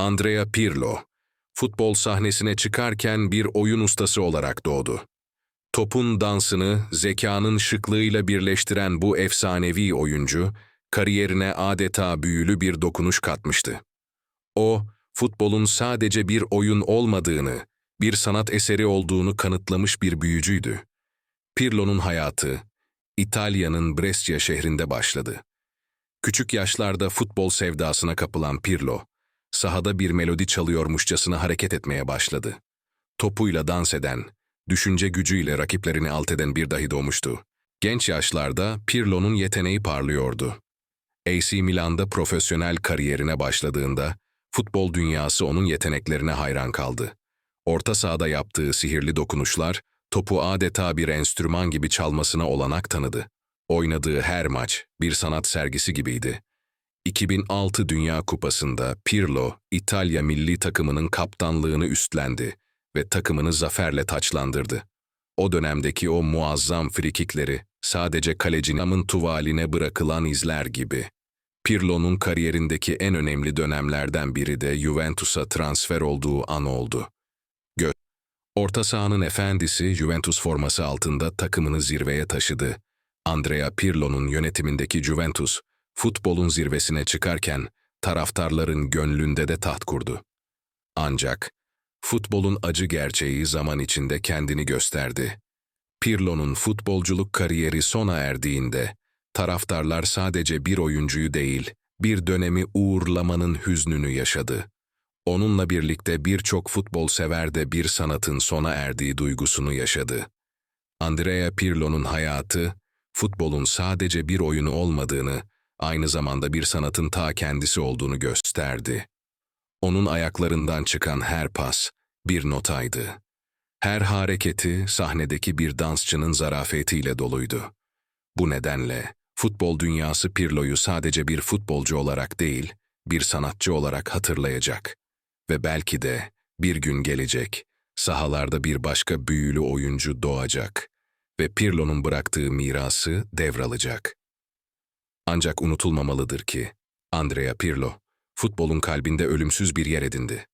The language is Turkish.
Andrea Pirlo, futbol sahnesine çıkarken bir oyun ustası olarak doğdu. Topun dansını zekanın şıklığıyla birleştiren bu efsanevi oyuncu, kariyerine adeta büyülü bir dokunuş katmıştı. O, futbolun sadece bir oyun olmadığını, bir sanat eseri olduğunu kanıtlamış bir büyücüydü. Pirlo'nun hayatı, İtalya'nın Brescia şehrinde başladı. Küçük yaşlarda futbol sevdasına kapılan Pirlo, sahada bir melodi çalıyormuşçasına hareket etmeye başladı. Topuyla dans eden, düşünce gücüyle rakiplerini alt eden bir dahi doğmuştu. Genç yaşlarda Pirlo'nun yeteneği parlıyordu. AC Milan'da profesyonel kariyerine başladığında, futbol dünyası onun yeteneklerine hayran kaldı. Orta sahada yaptığı sihirli dokunuşlar, topu adeta bir enstrüman gibi çalmasına olanak tanıdı. Oynadığı her maç bir sanat sergisi gibiydi. 2006 Dünya Kupası'nda Pirlo, İtalya milli takımının kaptanlığını üstlendi ve takımını zaferle taçlandırdı. O dönemdeki o muazzam frikikleri sadece kalecinin tuvaline bırakılan izler gibi. Pirlo'nun kariyerindeki en önemli dönemlerden biri de Juventus'a transfer olduğu an oldu. Gö Orta sahanın efendisi Juventus forması altında takımını zirveye taşıdı. Andrea Pirlo'nun yönetimindeki Juventus, futbolun zirvesine çıkarken taraftarların gönlünde de taht kurdu. Ancak futbolun acı gerçeği zaman içinde kendini gösterdi. Pirlo'nun futbolculuk kariyeri sona erdiğinde taraftarlar sadece bir oyuncuyu değil, bir dönemi uğurlamanın hüznünü yaşadı. Onunla birlikte birçok futbol sever de bir sanatın sona erdiği duygusunu yaşadı. Andrea Pirlo'nun hayatı, futbolun sadece bir oyunu olmadığını, aynı zamanda bir sanatın ta kendisi olduğunu gösterdi. Onun ayaklarından çıkan her pas bir notaydı. Her hareketi sahnedeki bir dansçının zarafetiyle doluydu. Bu nedenle futbol dünyası Pirlo'yu sadece bir futbolcu olarak değil, bir sanatçı olarak hatırlayacak. Ve belki de bir gün gelecek, sahalarda bir başka büyülü oyuncu doğacak ve Pirlo'nun bıraktığı mirası devralacak. Ancak unutulmamalıdır ki, Andrea Pirlo, futbolun kalbinde ölümsüz bir yer edindi.